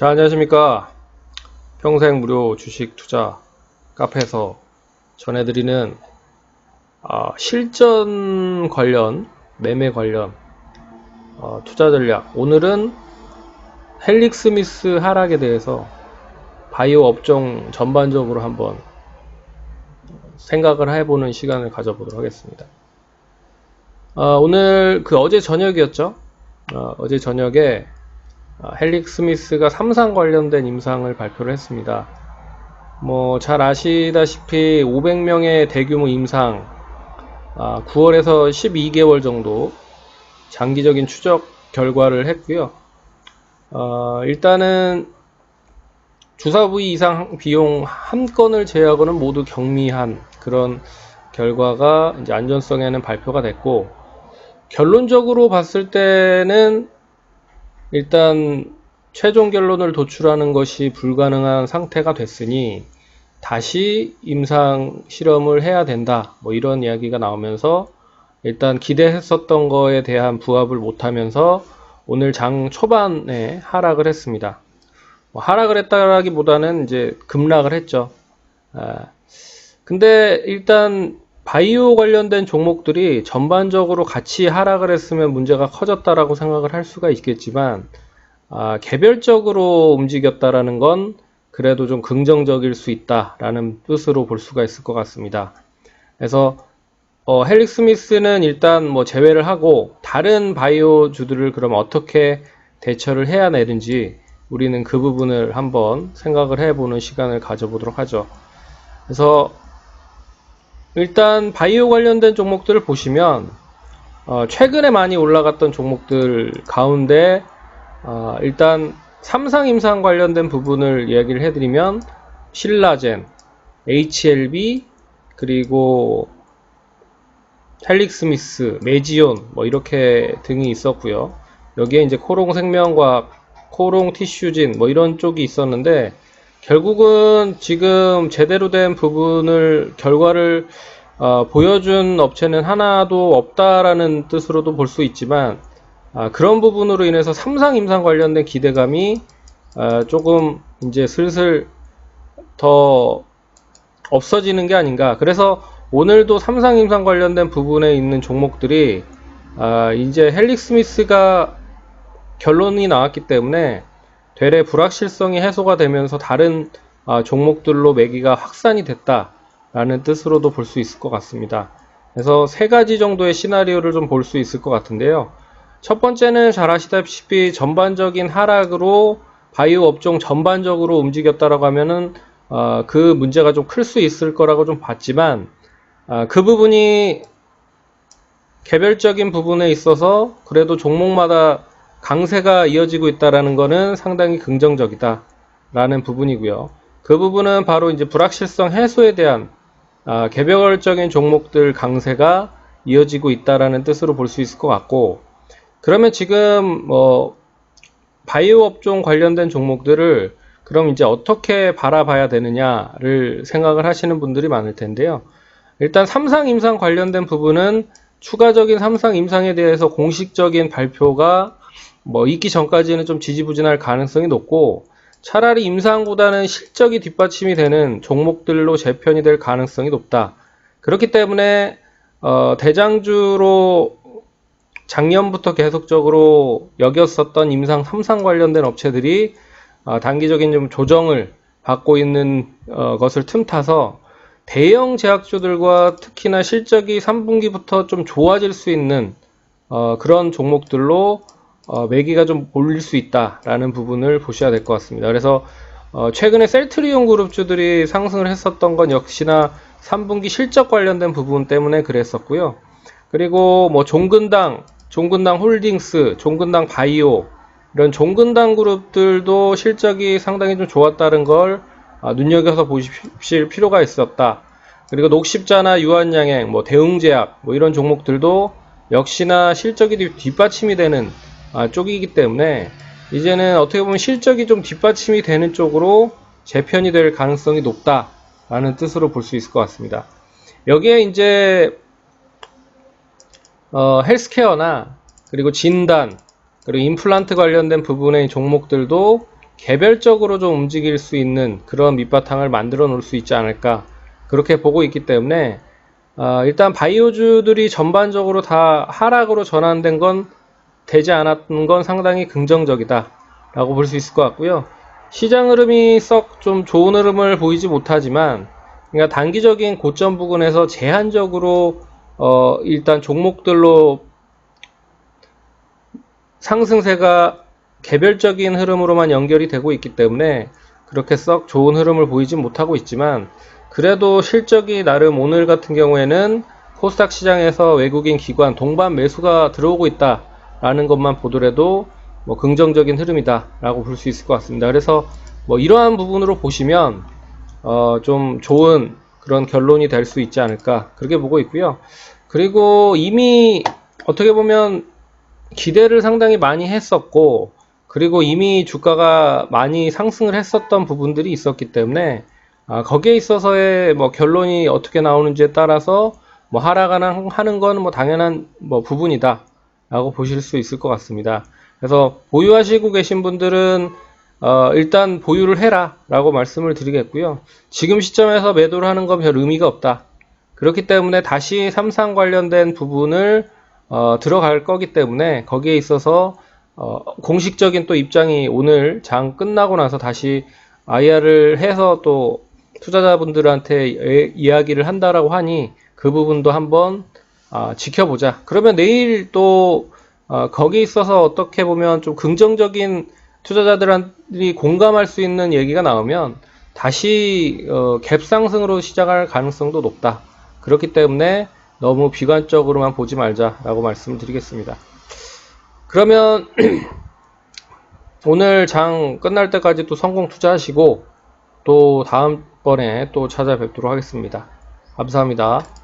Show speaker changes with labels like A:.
A: 자, 안녕하십니까. 평생 무료 주식 투자 카페에서 전해드리는 아, 실전 관련, 매매 관련 어, 투자 전략. 오늘은 헬릭 스미스 하락에 대해서 바이오 업종 전반적으로 한번 생각을 해보는 시간을 가져보도록 하겠습니다. 아, 오늘 그 어제 저녁이었죠? 어, 어제 저녁에 아, 헬릭 스미스가 삼상 관련된 임상을 발표를 했습니다. 뭐 잘 아시다시피 500명의 대규모 임상, 9월에서 12개월 정도 장기적인 추적 결과를 했고요. 어, 일단은 주사 부위 이상 비용 한 건을 제외하고는 모두 경미한 그런 결과가 이제 안전성에는 발표가 됐고 결론적으로 봤을 때는 일단 최종 결론을 도출하는 것이 불가능한 상태가 됐으니 다시 임상 실험을 해야 된다. 뭐 이런 이야기가 나오면서 일단 기대했었던 거에 대한 부합을 못하면서 오늘 장 초반에 하락을 했습니다. 뭐 하락을 했다라기보다는 이제 급락을 했죠. 아, 근데 일단 바이오 관련된 종목들이 전반적으로 같이 하락을 했으면 문제가 커졌다라고 생각을 할 수가 있겠지만 아, 개별적으로 움직였다라는 건 그래도 좀 긍정적일 수 있다라는 뜻으로 볼 수가 있을 것 같습니다. 그래서 어, 헬릭 스미스는 일단 뭐 제외를 하고 다른 바이오 주들을 그럼 어떻게 대처를 해야 되는지 우리는 그 부분을 한번 생각을 해보는 시간을 가져보도록 하죠. 그래서 일단 바이오 관련된 종목들을 보시면 어, 최근에 많이 올라갔던 종목들 가운데 어, 일단 삼상 임상 관련된 부분을 이야기를 해드리면 신라젠, HLB 그리고 헬릭 스미스, 메지온 뭐 이렇게 등이 있었고요. 여기에 이제 코롱 생명과학, 코롱 티슈진 뭐 이런 쪽이 있었는데 결국은 지금 제대로 된 부분을 결과를 어, 보여준 업체는 하나도 없다라는 뜻으로도 볼 수 있지만 아, 그런 부분으로 인해서 삼상 임상 관련된 기대감이 아, 조금 이제 슬슬 더 없어지는 게 아닌가. 그래서 오늘도 삼상 임상 관련된 부분에 있는 종목들이 아, 이제 헬릭 스미스가 결론이 나왔기 때문에 되레 불확실성이 해소가 되면서 다른 아, 종목들로 매기가 확산이 됐다라는 뜻으로도 볼 수 있을 것 같습니다. 그래서 세 가지 정도의 시나리오를 좀 볼 수 있을 것 같은데요. 첫 번째는 잘 아시다시피 전반적인 하락으로 바이오 업종 전반적으로 움직였다라고 하면은 어, 그 문제가 좀 클 수 있을 거라고 좀 봤지만 어, 그 부분이 개별적인 부분에 있어서 그래도 종목마다 강세가 이어지고 있다라는 것은 상당히 긍정적이다라는 부분이고요. 그 부분은 바로 이제 불확실성 해소에 대한 아, 개별적인 종목들 강세가 이어지고 있다라는 뜻으로 볼 수 있을 것 같고 그러면 지금 뭐 바이오 업종 관련된 종목들을 그럼 이제 어떻게 바라봐야 되느냐를 생각을 하시는 분들이 많을 텐데요. 일단 삼상 임상 관련된 부분은 추가적인 삼상 임상에 대해서 공식적인 발표가 뭐 있기 전까지는 좀 지지부진할 가능성이 높고 차라리 임상보다는 실적이 뒷받침이 되는 종목들로 재편이 될 가능성이 높다. 그렇기 때문에 어, 대장주로 작년부터 계속적으로 여겼었던 임상 3상 관련된 업체들이 어, 단기적인 좀 조정을 받고 있는 어, 것을 틈타서 대형 제약주들과 특히나 실적이 3분기부터 좀 좋아질 수 있는 어, 그런 종목들로 어, 매기가 좀 올릴 수 있다라는 부분을 보셔야 될 것 같습니다. 그래서 어, 최근에 셀트리온 그룹주들이 상승을 했었던 건 역시나 3분기 실적 관련된 부분 때문에 그랬었고요. 그리고 뭐 종근당, 종근당 홀딩스, 종근당 바이오 이런 종근당 그룹들도 실적이 상당히 좀 좋았다는 걸 아, 눈여겨서 보실 필요가 있었다. 그리고 녹십자나 유한양행, 뭐 대웅제약 뭐 이런 종목들도 역시나 실적이 뒷받침이 되는 아, 쪽이기 때문에 이제는 어떻게 보면 실적이 좀 뒷받침이 되는 쪽으로 재편이 될 가능성이 높다라는 뜻으로 볼 수 있을 것 같습니다. 여기에 이제 어, 헬스케어나 그리고 진단 그리고 임플란트 관련된 부분의 종목들도 개별적으로 좀 움직일 수 있는 그런 밑바탕을 만들어 놓을 수 있지 않을까 그렇게 보고 있기 때문에 아, 일단 바이오주들이 전반적으로 다 하락으로 전환된 건 되지 않았는 건 상당히 긍정적이다 라고 볼 수 있을 것 같고요. 시장 흐름이 썩 좀 좋은 흐름을 보이지 못하지만 그러니까 단기적인 고점 부근에서 제한적으로 어, 일단 종목들로 상승세가 개별적인 흐름으로만 연결이 되고 있기 때문에 그렇게 썩 좋은 흐름을 보이지 못하고 있지만 그래도 실적이 나름 오늘 같은 경우에는 코스닥 시장에서 외국인 기관 동반 매수가 들어오고 있다 라는 것만 보더라도 뭐 긍정적인 흐름이다 라고 볼 수 있을 것 같습니다. 그래서 뭐 이러한 부분으로 보시면 어, 좀 좋은 그런 결론이 될 수 있지 않을까 그렇게 보고 있고요. 그리고 이미 어떻게 보면 기대를 상당히 많이 했었고 그리고 이미 주가가 많이 상승을 했었던 부분들이 있었기 때문에 아, 거기에 있어서의 뭐 결론이 어떻게 나오는지에 따라서 뭐 하락하는 하는 건 뭐 당연한 뭐 부분이다 라고 보실 수 있을 것 같습니다. 그래서 보유하시고 계신 분들은 어, 일단 보유를 해라 라고 말씀을 드리겠고요. 지금 시점에서 매도를 하는 건 별 의미가 없다. 그렇기 때문에 다시 삼상 관련된 부분을 어, 들어갈 거기 때문에 거기에 있어서 어, 공식적인 또 입장이 오늘 장 끝나고 나서 다시 IR을 해서 또 투자자분들한테 예- 이야기를 한다라고 하니 그 부분도 한번 아, 지켜보자. 그러면 내일 또 어, 거기에 있어서 어떻게 보면 좀 긍정적인 투자자들이 공감할 수 있는 얘기가 나오면 다시 어, 갭 상승으로 시작할 가능성도 높다. 그렇기 때문에 너무 비관적으로만 보지 말자라고 말씀을 드리겠습니다. 그러면 오늘 장 끝날 때까지 또 성공 투자하시고 또 다음번에 또 찾아뵙도록 하겠습니다. 감사합니다.